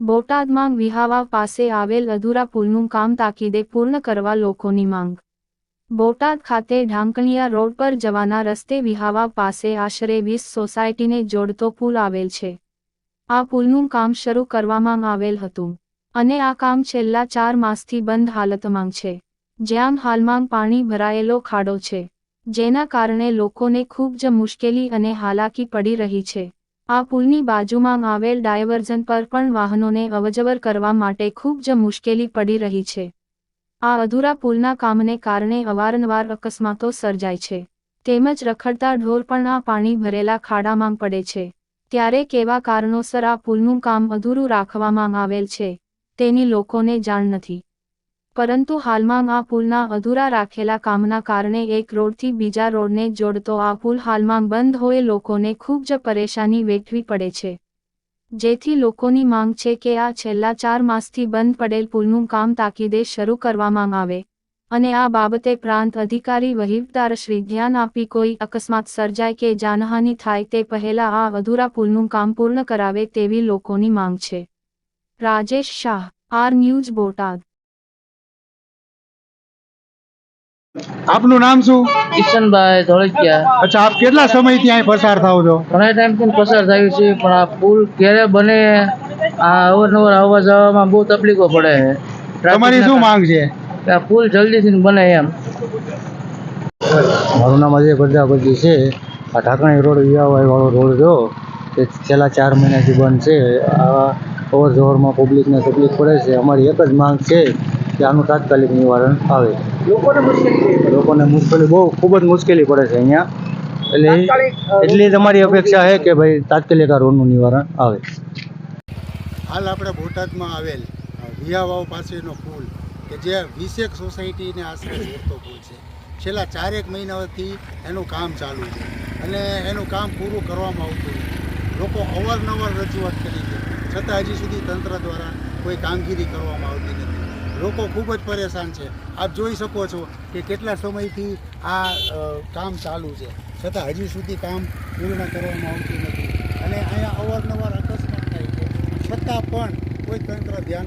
બોટાદમાં વિહાવા પાસે આવેલ અધૂરા પુલનું કામ તાકીદે પૂર્ણ કરવા લોકોની માંગ. બોટાદ ખાતે ઢાંકણીયા રોડ પર જવાના રસ્તે વિહાવા પાસે આશરે વીસ સોસાયટીને જોડતો પુલ આવેલ છે. આ પુલનું કામ શરૂ કરવામાં આવેલ હતું અને આ કામ છેલ્લા ચાર માસથી બંધ હાલતમાં છે. જ્યાં હાલમાં પાણી ભરાયેલો ખાડો છે, જેના કારણે લોકોને ખૂબ જ મુશ્કેલી અને હાલાકી પડી રહી છે. આ પુલની બાજુમાં આવેલ ડાયવર્ઝન પર પણ વાહનોને અવજવર કરવા માટે ખૂબ જ મુશ્કેલી પડી રહી છે. આ અધૂરા પુલના કામને કારણે અવારનવાર અકસ્માતો સર્જાય છે. તેમજ રખડતા ઢોર પણ આ પાણી ભરેલા ખાડામાં પડે છે. ત્યારે કેવા કારણોસર આ પુલનું કામ અધૂરું રાખવામાં આવેલ છે, તેની લોકોને જાણ નથી. પરંતુ હાલમાં આ પુલના અધૂરા રાખેલા કામના કારણે એક રોડથી બીજા રોડને જોડતો આ પુલ હાલમાં બંધ હોય લોકોને ખૂબ જ પરેશાની વેઠવી પડે છે. જેથી લોકોની માંગ છે કે આ છેલ્લા ચાર માસથી બંધ પડેલ પુલનું કામ તાકીદે શરૂ કરવામાં આવે. અને આ બાબતે પ્રાંત અધિકારી વહીવદારશ્રી ધ્યાન આપી કોઈ અકસ્માત સર્જાય કે જાનહાનિ થાય તે પહેલા આ અધૂરા પુલનું કામ પૂર્ણ કરાવે તેવી લોકોની માંગ છે. Rajesh Shah, R news Botad. આપનું નામ શું? કિશનભાઈ ધોળકિયા. અચ્છા આપ કેટલા સમયથી અહીં પસાર થાવ છો? ઘણા ટાઈમથી પસાર થયું છે પણ આ પુલ ક્યારે બને આ અવારનવાર આવવા જવામાં બહુ તકલીફો પડે છે. તમારી શું માંગ છે? આ પુલ જલ્દીથી બને એમ. મારું નામ અજય પ્રજાપતિ છે. આ ઢાકણી રોડ વિયાવાઈ વાળો રોડ જો તે છેલ્લા ચાર મહિનાથી બંધ છે. આ અવર જવરમાં પબ્લિકને તકલીફ પડે છે. અમારી એક જ માંગ છે કે આનું તાત્કાલિક નિવારણ આવે. લોકોને મુશ્કેલી લોકોને મુશ્કેલી બહુ ખૂબ જ મુશ્કેલી પડે છે અહીંયા. એટલે એટલી તમારી અપેક્ષા છે કે ભાઈ તાત્કાલિક આ રોડનું નિવારણ આવે. હાલ આપણે બોટાદમાં આવેલ વિયાવાવ પાસેનો પુલ કે જે વીસેક સોસાયટીને આશરે જોડતો પુલ છે. છેલ્લા ચારેક મહિનાથી એનું કામ ચાલુ છે. અને એનું કામ પૂરું કરવામાં આવતું નથી. લોકો અવારનવાર રજૂઆત કરી છે. છતાં હજી સુધી તંત્ર દ્વારા કોઈ કામગીરી કરવામાં આવતી નથી. લોકો ખૂબ જ પરેશાન છે. આપ જોઈ શકો છો કે કેટલા સમયથી આ કામ ચાલુ છે. છતાં હજી સુધી કામ પૂર્ણ કરવામાં આવતું નથી. અને અહીંયા અવારનવાર અકસ્માત થાય છે. છતાં પણ કોઈ તંત્ર ધ્યાન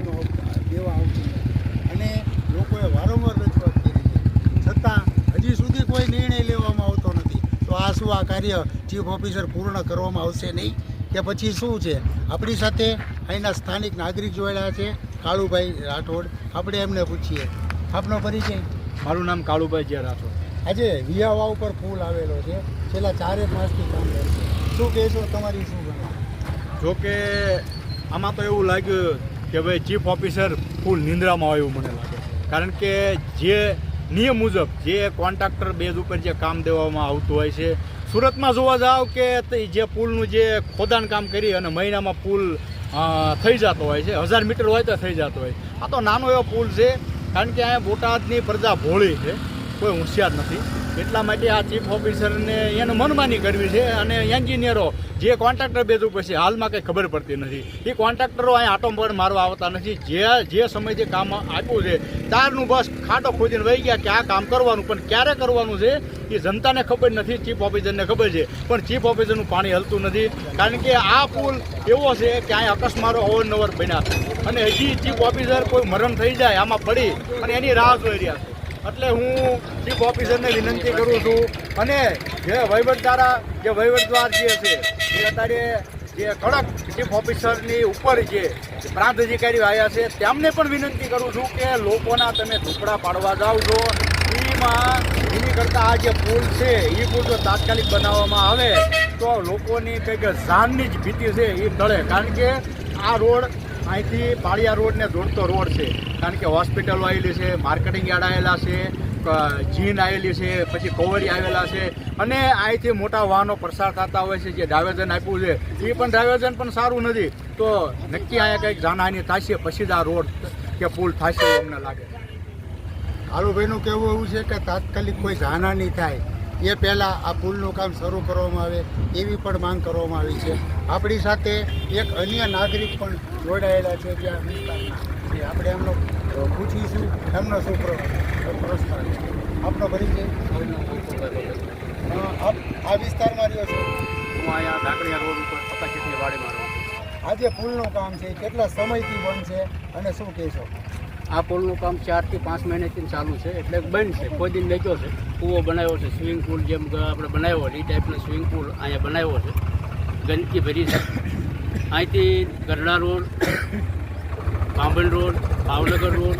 દેવા આવતું નથી. અને લોકોએ વારંવાર રજૂઆત કરી છે. છતાં હજી સુધી કોઈ નિર્ણય લેવામાં આવતો નથી. તો આ શું આ કાર્ય ચીફ ઓફિસર પૂર્ણ કરવામાં આવશે નહીં? કે પછી શું છે? આપણી સાથે અહીંના સ્થાનિક નાગરિક જોડાયા છે. કાળુભાઈ રાઠોડ. આપણે એમને પૂછીએ. આપનો પરિચય? મારું નામ કાળુભાઈ જે રાઠોડ. આજે વિયાવા ઉપર પુલ આવેલો છે. છેલ્લા ચારેક માસથી કામ છે. શું કહેશો તમારી શું ગમે? જો કે આમાં તો એવું લાગ્યું કે ભાઈ ચીફ ઓફિસર ફૂલ નિંદ્રામાં હોય એવું મને લાગે કારણ કે જે નિયમ મુજબ જે કોન્ટ્રાક્ટર બેઝ ઉપર જે કામ દેવામાં આવતું હોય છે સુરતમાં જોવા જાવ કે જે પુલનું જે ખોદાણ કામ કરી અને મહિનામાં પુલ થઈ જતો હોય છે. હજાર મીટર હોય તો થઈ જતો હોય. આ તો નાનો એવો પુલ છે. કારણ કે અહીંયા બોટાદની પ્રજા ભોળી છે. કોઈ હોશિયાર નથી. એટલા માટે આ ચીફ ઓફિસરને એને મનમાની કરવી છે અને એન્જિનિયરો જે કોન્ટ્રાક્ટર બેઝ ઉપર છે, હાલમાં કંઈ ખબર પડતી નથી. એ કોન્ટ્રાક્ટરો અહીં આટો પર મારવા આવતા નથી. જે જે સમયથી કામ આપ્યું છે તારનું બસ ખાટો ખોદીને વહી ગયા કે આ કામ કરવાનું, પણ ક્યારે કરવાનું છે એ જનતાને ખબર નથી, ચીફ ઓફિસરને ખબર છે. પણ ચીફ ઓફિસરનું પાણી હલતું નથી, કારણ કે આ પુલ એવો છે કે અહીં અકસ્મારો અવરનવર બન્યા. અને હજી ચીફ ઓફિસર કોઈ મરણ થઈ જાય, આમાં પડી અને એની રાહ જોઈ રહ્યા છે. એટલે હું ચીફ ઓફિસરને વિનંતી કરું છું. અને જે વહીવટદારા જે વહીવટદાર જે છે, એ અત્યારે જે કડક ચીફ ઓફિસરની ઉપર જે પ્રાંત અધિકારીઓ આવ્યા છે, તેમને પણ વિનંતી કરું છું કે લોકોના તમે ઝૂંપડા પાડવા જાઓ છો. એમાં એની કરતાં આ જે પુલ છે, એ પુલ જો તાત્કાલિક બનાવવામાં આવે, તો લોકોની કંઈક જાનની જ ભીતિ છે એ ટળે. કારણ કે આ રોડ અહીંથી પાળિયા રોડને જોડતો રોડ છે. કારણ કે હોસ્પિટલો આવેલી છે, માર્કેટિંગ યાર્ડ આવેલા છે જીન આવેલી છે, પછી કોવરી આવેલા છે. અને અહીંથી મોટા વાહનો પ્રસાર થતા હોય છે, જે ડાયવર્ઝન આપ્યું છે એ પણ ડાયવર્ઝન પણ સારું નથી. તો નક્કી અહીંયા કંઈક જાનહાની થશે, પછી જ આ રોડ કે પુલ થશે અમને લાગે. કાળુભાઈનું કહેવું એવું છે કે તાત્કાલિક કોઈ જાનહાની થાય. એ પહેલાં આ પુલનું કામ શરૂ કરવામાં આવે એવી પણ માંગ કરવામાં આવી છે. આપણી સાથે એક અન્ય નાગરિક પણ જોડાયેલા છે ત્યાં વિસ્તારના જે આપણે એમનો પૂછીશું એમનો શું પ્ર- પ્રશ્ન છે. આપનો પરિચય? આપ આ વિસ્તારમાં રહ્યો છો? હું અહીંયા ઢાકડિયા રોડ ઉપર વાડીમાં રહું છું. પુલનું કામ છે. કેટલા સમયથી બંધ છે અને શું કહેશો? આ પુલનું કામ ચારથી પાંચ મહિનાથી ચાલુ છે, એટલે બંધ છે, કોઈ દિન લેજો છે. કૂવો બનાવ્યો છે, સ્વિમિંગ પુલ જેમ આપણે બનાવ્યો એ ટાઈપનો સ્વિમિંગ પુલ અહીંયા બનાવ્યો છે ગંદકી ભરી છે. અહીંથી Garda road Bambhan road, Bhavnagar road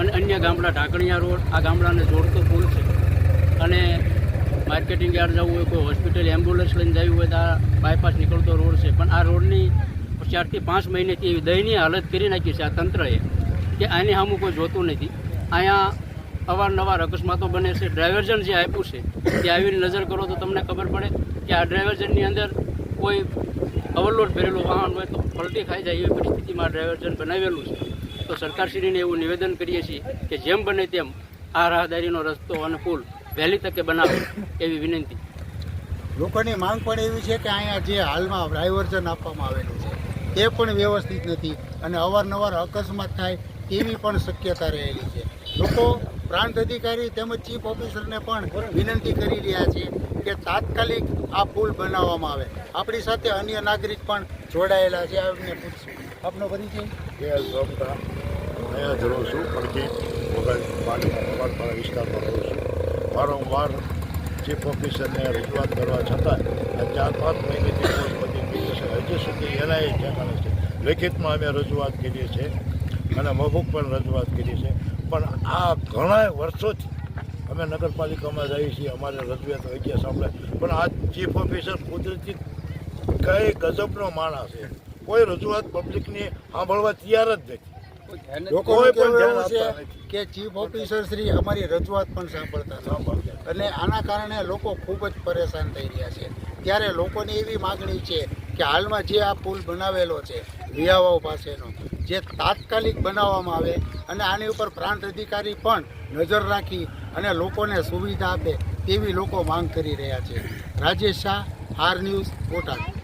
અને અન્ય ગામડા, ઢાકણિયા રોડ, આ ગામડાને જોડતો પુલ છે. અને માર્કેટિંગ યાર્ડ જવું હોય, કોઈ હોસ્પિટલ, એમ્બ્યુલન્સ લઈને જવું હોય, તો આ બાયપાસ નીકળતો રોડ છે. પણ આ રોડની ચારથી પાંચ મહિનેથી એવી દયનીય હાલત કરી નાખી છે, આ તંત્રએ. કે આની સામું કોઈ જોતું નથી. અહીંયા અવારનવાર અકસ્માતો બને છે. ડ્રાઈવરજન જે આપ્યું છે તે આવીને નજર કરો તો તમને ખબર પડે કે આ ડ્રાઈવરજનની અંદર કોઈ ઓવરલોડ ભરેલું વાહન હોય તો પલટી ખાઈ જાય એવી પરિસ્થિતિમાં ડ્રાઈવરજન બનાવેલું છે. તો સરકારશ્રીને એવું નિવેદન કરીએ છીએ કે જેમ બને તેમ આ રાહદારીનો રસ્તો અને પુલ વહેલી તકે બનાવે એવી વિનંતી. લોકોની માંગ પણ એવી છે કે અહીંયા જે હાલમાં ડાયવર્ઝન આપવામાં આવેલું છે તે પણ વ્યવસ્થિત નથી અને અવારનવાર અકસ્માત થાય તેવી પણ શક્યતા રહેલી છે. લોકો પ્રાંત અધિકારી તેમજ ચીફ ઓફિસરને પણ વિનંતી કરી રહ્યા છે કે તાત્કાલિક આ પુલ બનાવવામાં આવે. આપણી સાથે અન્ય નાગરિક પણ જોડાયેલા છે. આપને પૂછશું. આપનો પરિચય? કે સોમતા, હું અહીંયા જ રહું છું પડકી વગર પાણીમાં વિસ્તારમાં રહું છું. વારંવાર ચીફ ઓફિસરને રજૂઆત કરવા છતાં ચાર, પાંચ મહિનેથી બધી હજી સુધી એના એ ઠેકાણે છે. લેખિતમાં અમે રજૂઆત કરીએ છીએ અને મફુક પણ રજૂઆત કરી છે. પણ આ ઘણા વર્ષોથી અમે નગરપાલિકામાં જઈએ છીએ અમારે રજૂઆત હોય ગયા સાંભળે. પણ આ ચીફ ઓફિસર કુદરતી કઈ ગજબનો માણસ છે. કોઈ રજૂઆત પબ્લિકની સાંભળવા તૈયાર જ નથી. લોકોનું પણ ધ્યાન છે આપતા નથી. કે ચીફ ઓફિસર શ્રી અમારી રજૂઆત પણ સાંભળતા અને આના કારણે લોકો ખૂબ જ પરેશાન થઈ રહ્યા છે. ત્યારે લોકોની એવી માગણી છે કે હાલમાં જે આ પુલ બનાવેલો છે વિયાવાઓ પાસેનો, જે તાત્કાલિક બનાવવામાં આવે અને આની ઉપર પ્રાંત અધિકારી પણ નજર રાખી અને લોકોને સુવિધા આપે તેવી લોકો માંગ કરી રહ્યા છે. Rajesh Shah, R news, Botad.